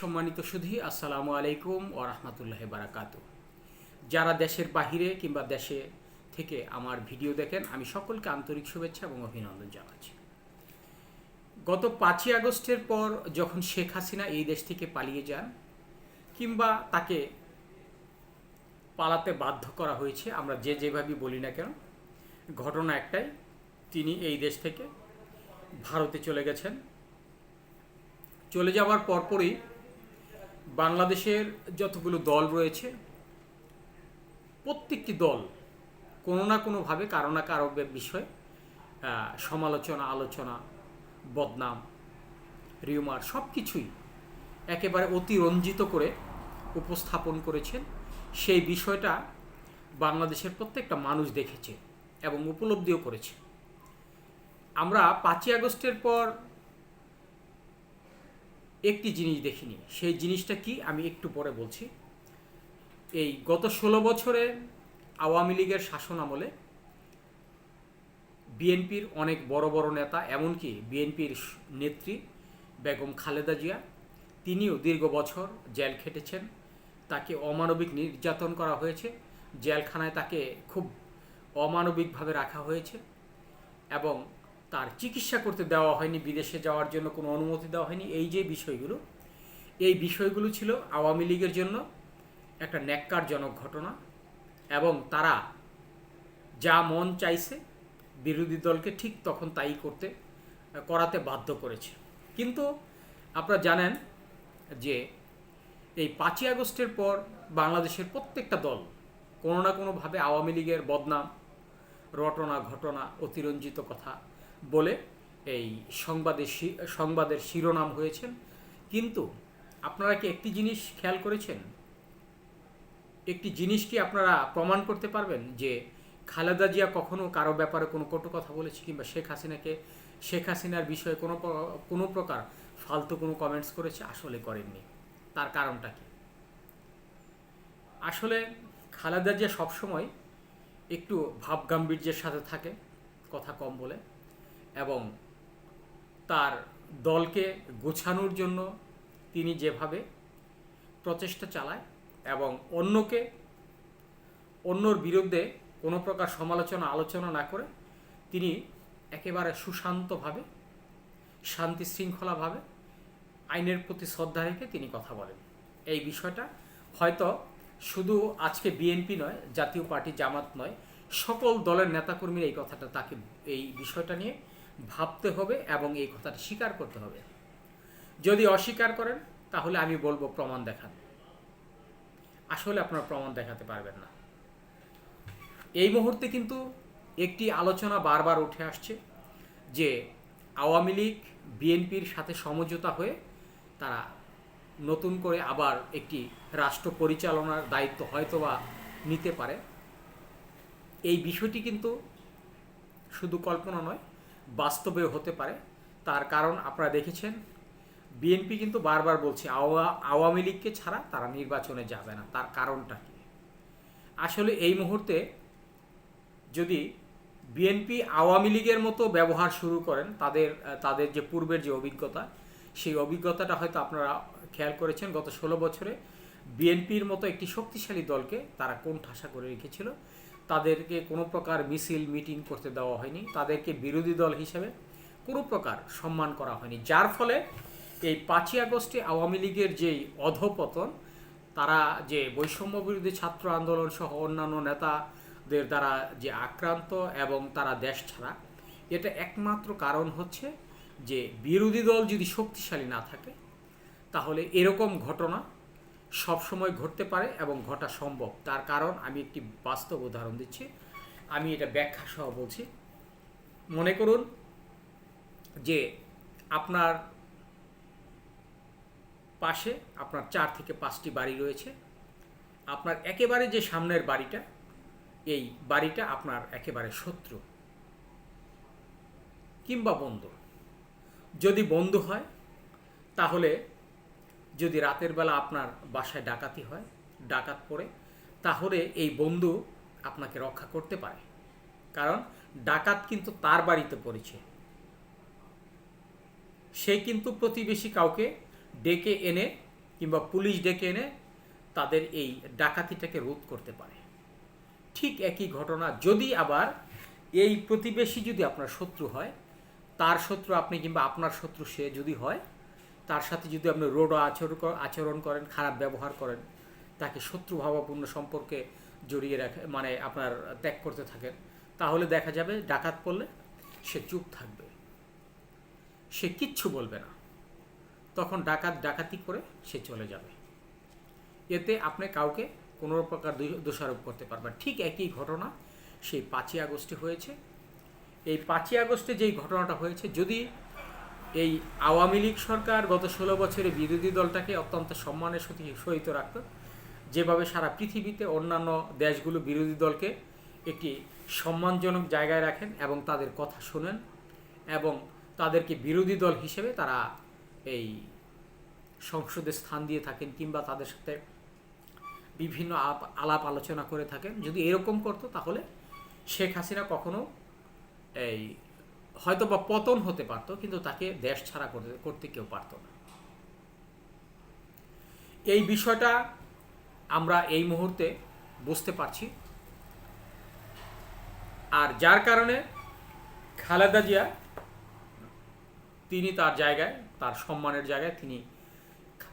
সম্মানিত সুধী, আসসালামু আলাইকুম ও রহমতুল্লাহ বারাকাতু যারা দেশের বাহিরে কিংবা দেশে থেকে আমার ভিডিও দেখেন, আমি সকলকে আন্তরিক শুভেচ্ছা এবং অভিনন্দন জানাচ্ছি। গত পাঁচই আগস্টের পর যখন শেখ হাসিনা এই দেশ থেকে পালিয়ে যান, কিংবা তাকে পালাতে বাধ্য করা হয়েছে, আমরা যে যেভাবেই বলি না কেন, ঘটনা একটাই, তিনি এই দেশ থেকে ভারতে চলে গেছেন। চলে যাওয়ার পরপরই বাংলাদেশের যতগুলো দল রয়েছে, প্রত্যেকটি দল কোনো না কোনোভাবে কারও না কারও বিষয়ে সমালোচনা, আলোচনা, বদনাম, রিউমার সব কিছুই একেবারে অতিরঞ্জিত করে উপস্থাপন করেছেন। সেই বিষয়টা বাংলাদেশের প্রত্যেকটা মানুষ দেখেছে এবং উপলব্ধিও করেছে। আমরা পাঁচই আগস্টের পর একটি জিনিস দেখিনি। সেই জিনিসটা কি আমি একটু পরে বলছি। এই গত ষোলো বছরে আওয়ামী লীগের শাসন আমলে বিএনপির অনেক বড় বড় নেতা, এমনকি বিএনপির নেত্রী বেগম খালেদা জিয়া, তিনিও দীর্ঘ বছর জেল খেটেছেন। তাকে অমানবিক নির্যাতন করা হয়েছে। জেলখানায় তাকে খুব অমানবিকভাবে রাখা হয়েছে। এবং তার চিকিৎসা করতে দেওয়া হয়নি, বিদেশে যাওয়ার জন্য কোনো অনুমতি দেওয়া হয়নি। এই যে বিষয়গুলো, এই বিষয়গুলো ছিল আওয়ামী লীগের জন্য একটা ন্যাক্কারজনক ঘটনা এবং তারা যা মন চাইছে বিরোধী দলকে ঠিক তখন তাই করতে, করাতে বাধ্য করেছে। কিন্তু আপনারা জানেন যে এই পাঁচই আগস্টের পর বাংলাদেশের প্রত্যেকটা দল কোনো না কোনোভাবে আওয়ামী লীগের বদনাম, রটনা ঘটনা, অতিরঞ্জিত কথা বলে এই সংবাদের সংবাদের শিরোনাম হয়েছেন। কিন্তু আপনারা কি একটি জিনিস খেয়াল করেছেন? একটি জিনিস কি আপনারা প্রমাণ করতে পারবেন যে খালেদা জিয়া কখনো কারও ব্যাপারে কোনো কটু কথা বলেছে কিংবা শেখ হাসিনাকে, শেখ হাসিনার বিষয়ে কোনো কোনো প্রকার ফালতু কোনো কমেন্টস করেছে? আসলে করেননি। তার কারণটা কি? আসলে খালেদা জিয়া সবসময় একটু ভাবগাম্ভীর্যের সাথে থাকে, কথা কম বলে। এবং তার দলকে গোছানোর জন্য তিনি যেভাবে প্রচেষ্টা চালায় এবং অন্যকে, অন্যর বিরুদ্ধে কোনো প্রকার সমালোচনা, আলোচনা না করে তিনি একেবারে সুশান্তভাবে শান্তি শৃঙ্খলাভাবে আইনের প্রতি শ্রদ্ধা রেখে তিনি কথা বলেন। এই বিষয়টা হয়তো শুধু আজকে বিএনপি নয়, জাতীয় পার্টি জামাত নয়, সকল দলের নেতাকর্মীর এই কথাটা, তাকে, এই বিষয়টা নিয়ে ভাবতে হবে এবং এই কথাটা স্বীকার করতে হবে। যদি অস্বীকার করেন, তাহলে আমি বলব প্রমাণ দেখান। আসলে আপনার প্রমাণ দেখাতে পারবেন না। এই মুহূর্তে কিন্তু একটি আলোচনা বারবার উঠে আসছে যে আওয়ামী লীগ, বিএনপির সাথে সমঝোতা হয়ে তারা নতুন করে আবার একটি রাষ্ট্র পরিচালনার দায়িত্ব হয়তোবা নিতে পারে। এই বিষয়টি কিন্তু শুধু কল্পনা নয় বাস্তবেও হতে পারে। তার কারণ আপনারা দেখেছেন, বিএনপি কিন্তু বারবার বলছে, আওয়া- আওয়ামী লীগকে ছাড়া তারা নির্বাচনে যাবে না। তার কারণটা কি? আসলে এই মুহূর্তে যদি বিএনপি আওয়ামী লীগের মতো ব্যবহার শুরু করেন, তাদের তাদের যে পূর্বের যে অভিজ্ঞতা, সেই অভিজ্ঞতাটা হয়তো আপনারা খেয়াল করেছেন, গত ষোলো বছরে বিএনপির মতো একটি শক্তিশালী দলকে তারা কোন ঠাসা করে রেখেছিল তাদেরকে কোনো প্রকার মিছিল, মিটিং করতে দেওয়া হয়নি। তাদেরকে বিরোধী দল হিসেবে কোনো প্রকার সম্মান করা হয়নি। যার ফলে এই পাঁচই আগস্টে আওয়ামী লীগের যেই অধপতন, তারা যে বৈষম্য বিরোধী ছাত্র আন্দোলন সহ অন্যান্য নেতাদের দ্বারা যে আক্রান্ত এবং তারা দেশ ছাড়া, এটা একমাত্র কারণ হচ্ছে যে বিরোধী দল যদি শক্তিশালী না থাকে, তাহলে এরকম ঘটনা সবসময় ঘটতে পারে এবং ঘটা সম্ভব। তার কারণ আমি একটি বাস্তব উদাহরণ দিচ্ছি। আমি এটা ব্যাখ্যা সহ বলছি। মনে করুন যে আপনার পাশে আপনার চার থেকে পাঁচটি বাড়ি রয়েছে। আপনার একেবারে যে সামনের বাড়িটা, এই বাড়িটা আপনার একেবারে শত্রু কিংবা বন্ধু। যদি বন্ধু হয়, তাহলে যদি রাতের বেলা আপনার বাসায় ডাকাতি হয়, ডাকাত পড়ে, তাহলে এই বন্ধু আপনাকে রক্ষা করতে পারে। কারণ ডাকাত কিন্তু তার বাড়িতে পড়েছে। সে কিন্তু প্রতিবেশী কাউকে ডেকে এনে কিংবা পুলিশ ডেকে এনে তাদের এই ডাকাতিটাকে রোধ করতে পারে। ঠিক একই ঘটনা, যদি আবার এই প্রতিবেশী যদি আপনার শত্রু হয়, তার শত্রু আপনি কিংবা আপনার শত্রু সে যদি হয় তার সাথে যদি আপনি রোড আচরণ আচরণ করেন, খারাপ ব্যবহার করেন, তাকে শত্রুভাবাপূর্ণ সম্পর্কে জড়িয়ে রাখে মানে আপনার ত্যাগ করতে থাকেন, তাহলে দেখা যাবে ডাকাত পড়লে সে চুপ থাকবে। সে কিচ্ছু বলবে না। তখন ডাকাত ডাকাতি করে সে চলে যাবে। এতে আপনি কাউকে কোনো প্রকার দোষ- দোষারোপ করতে পারবেন ঠিক একই ঘটনা সেই পাঁচই আগস্টে হয়েছে। এই পাঁচই আগস্টে যেই ঘটনাটা হয়েছে, যদি এই আওয়ামী লীগ সরকার গত ষোলো বছরে বিরোধী দলটাকে অত্যন্ত সম্মানের সহিত সহিত রাখত। যেভাবে সারা পৃথিবীতে অন্যান্য দেশগুলো বিরোধী দলকে একটি সম্মানজনক জায়গায় রাখেন এবং তাদের কথা শোনেন এবং তাদেরকে বিরোধী দল হিসেবে তারা এই সংসদে স্থান দিয়ে থাকেন কিংবা তাদের সাথে বিভিন্ন আলাপ আলোচনা করে থাকেন। যদি এরকম করতো তাহলে শেখ হাসিনা কখনো এই হয়তো বা পতন হতে পারতো, কিন্তু তাকে দেশ ছাড়া করতে করতে কেউ পারতো না। এই বিষয়টা আমরা এই মুহূর্তে বুঝতে পারছি। আর যার কারণে খালেদা জিয়া, তিনি তার জায়গায়, তার সম্মানের জায়গায় তিনি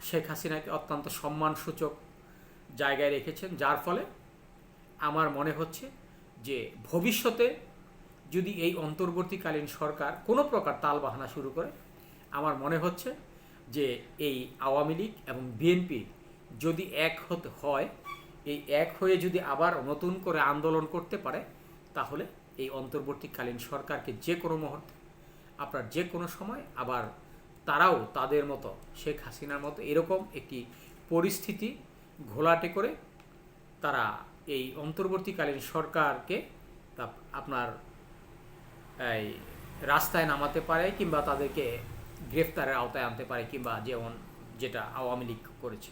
শেখ হাসিনাকে অত্যন্ত সম্মানসূচক জায়গায় রেখেছেন, যার ফলে আমার মনে হচ্ছে যে ভবিষ্যতে যদি এই অন্তর্বর্তীকালীন সরকার কোনো প্রকার তালবাহানা শুরু করে, আমার মনে হচ্ছে যে এই আওয়ামী লীগ এবং বিএনপি যদি এক হতে হয়, এই এক হয়ে যদি আবার নতুন করে আন্দোলন করতে পারে, তাহলে এই অন্তর্বর্তীকালীন সরকারকে যে কোনো মুহূর্তে, আপনার যে কোনো সময় আবার তারাও তাদের মতো, শেখ হাসিনার মতো এরকম একটি পরিস্থিতি ঘোলাটে করে তারা এই অন্তর্বর্তীকালীন সরকারকে আপনার এই, রাস্তায় নামাতে পারে কিংবা তাদেরকে গ্রেফতারের আওতায় আনতে পারে কিংবা যেমন যেটা আওয়ামী লীগ করেছে।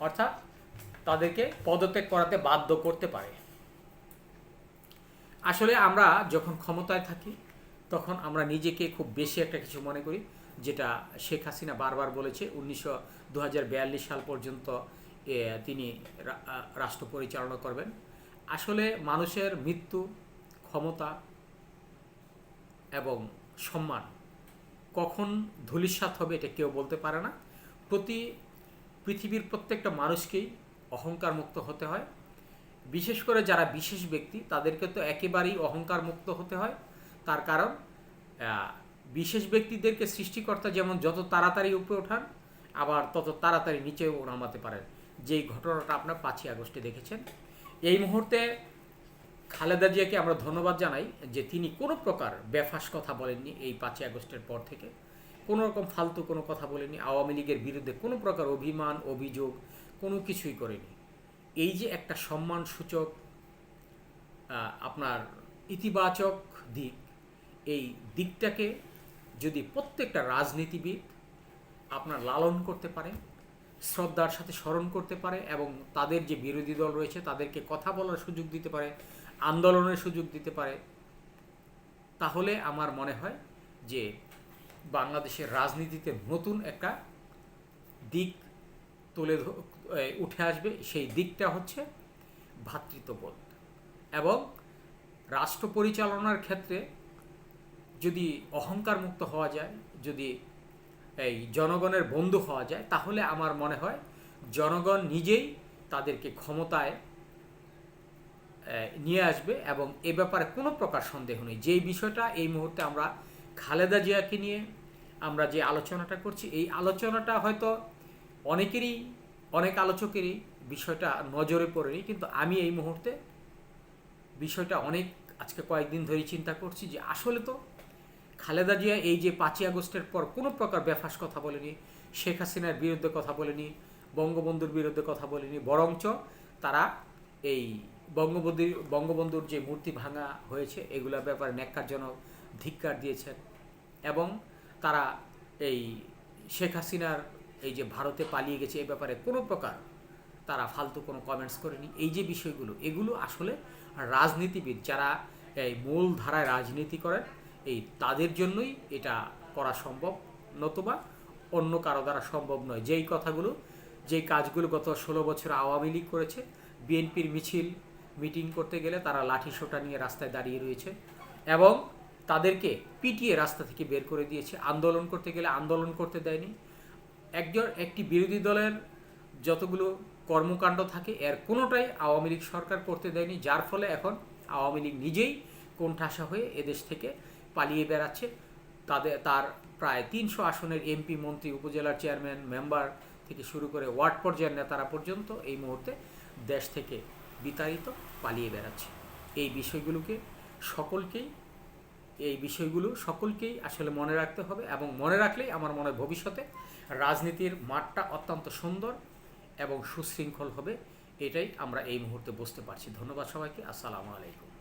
অর্থাৎ তাদেরকে পদত্যাগ করাতে বাধ্য করতে পারে। আসলে আমরা যখন ক্ষমতায় থাকি, তখন আমরা নিজেকে খুব বেশি একটা কিছু মনে করি, যেটা শেখ হাসিনা বারবার বলেছে, উনিশশো সাল পর্যন্ত তিনি রাষ্ট্র পরিচালনা করবেন। আসলে মানুষের মৃত্যু ক্ষমতা এবং সম্মান। কখন ধূলিসাৎ হবে এটা কেউ বলতে পারে না। প্রতি পৃথিবীর প্রত্যেকটা মানুষকেই অহংকার মুক্ত হতে হয়। বিশেষ করে যারা বিশেষ ব্যক্তি, তাদেরকে তো একেবারেই অহংকার মুক্ত হতে হয়। তার কারণ বিশেষ ব্যক্তিদেরকে সৃষ্টিকর্তা যেমন যত তাড়াতাড়ি উপরে ওঠান, আবার তত তাড়াতাড়ি নিচেও নামাতে পারেন। যেই ঘটনাটা আপনার পাঁচই আগস্টে দেখেছেন। এই মুহূর্তে খালেদা জিয়াকে আমরা ধন্যবাদ জানাই যে তিনি কোনো প্রকার বেফাস কথা বলেননি এই পাঁচই আগস্টের পর থেকে। কোনো রকম ফালতু কোনো কথা বলেনি আওয়ামী লীগের বিরুদ্ধে কোনো প্রকার অভিমান, অভিযোগ কোনো কিছুই করেনি। এই যে একটা সম্মানসূচক আপনার ইতিবাচক দিক, এই দিকটাকে যদি প্রত্যেকটা রাজনীতিবিদ আপনার লালন করতে পারে, শ্রদ্ধার সাথে স্মরণ করতে পারে এবং তাদের যে বিরোধী দল রয়েছে তাদেরকে কথা বলার সুযোগ দিতে পারে আন্দোলনের সুযোগ দিতে পারে, তাহলে আমার মনে হয় যে বাংলাদেশের রাজনীতিতে নতুন একটা দিক তুলে উঠে আসবে। সেই দিকটা হচ্ছে ভ্রাতৃত্ববোধ এবং রাষ্ট্র পরিচালনার ক্ষেত্রে যদি অহংকার মুক্ত হওয়া যায়, যদি এই জনগণের বন্ধু হওয়া যায়, তাহলে আমার মনে হয় জনগণ নিজেই তাদেরকে ক্ষমতায় নিয়ে আসবে এবং এ ব্যাপারে কোনো প্রকার সন্দেহ নেই। যেই বিষয়টা এই মুহূর্তে আমরা খালেদা জিয়াকে নিয়ে আমরা যে আলোচনাটা করছি, এই আলোচনাটা হয়তো অনেকেরই, অনেক আলোচকেরই বিষয়টা নজরে পড়েনি, কিন্তু আমি এই মুহূর্তে বিষয়টা অনেক, আজকে কয়েকদিন ধরেই চিন্তা করছি যে আসলে তো খালেদা জিয়া এই যে পাঁচই আগস্টের পর কোনো প্রকার বেফাস কথা বলেনি, শেখ হাসিনার বিরুদ্ধে কথা বলেনি, বঙ্গবন্ধুর বিরুদ্ধে কথা বলেনি, বরঞ্চ তারা এই বঙ্গবন্ধুর বঙ্গবন্ধুর যে মূর্তি ভাঙা হয়েছে এগুলোর ব্যাপারে ন্যাক্কারজনক ধিক্কার দিয়েছেন এবং তারা এই শেখ হাসিনার এই যে ভারতে পালিয়ে গেছে এই ব্যাপারে কোনো প্রকার তারা ফালতু কোনো কমেন্টস করেনি। এই যে বিষয়গুলো, এগুলো আসলে রাজনীতিবিদ যারা এই মূল ধারায় রাজনীতি করেন, এই তাদের জন্যই এটা করা সম্ভব, নতুবা অন্য কারও দ্বারা সম্ভব নয়। যেই কথাগুলো, যেই কাজগুলো গত ষোলো বছর আওয়ামী লীগ করেছে, বিএনপির মিছিল মিটিং করতে গেলে তারা লাঠি সোটা নিয়ে রাস্তায় দাঁড়িয়ে রয়েছে এবং তাদেরকে পিটিয়ে রাস্তা থেকে বের করে দিয়েছে। আন্দোলন করতে গেলে আন্দোলন করতে দেয়নি। একজন, একটি বিরোধী দলের যতগুলো কর্মকাণ্ড থাকে, এর কোনোটাই আওয়ামী লীগ সরকার করতে দেয়নি, যার ফলে এখন আওয়ামী লীগ নিজেই কোণঠাসা হয়ে এদেশ থেকে পালিয়ে বেড়াচ্ছে। তাদের, তার প্রায় তিনশো আসনের এমপি, মন্ত্রী, উপজেলার চেয়ারম্যান, মেম্বার থেকে শুরু করে ওয়ার্ড পর্যায়ের নেতারা পর্যন্ত এই মুহূর্তে দেশ থেকে বিতাড়িত পালিয়ে বেড়াচ্ছে। এই বিষয়গুলোকে সকলকেই, এই বিষয়গুলো সকলকেই আসলে মনে রাখতে হবে এবং মনে রাখলেই আমার মনে হয় ভবিষ্যতে রাজনীতির মাঠটা অত্যন্ত সুন্দর এবং সুশৃঙ্খল হবে, এটাই আমরা এই মুহূর্তে বুঝতে পারছি। ধন্যবাদ সবাইকে। আসসালামু আলাইকুম।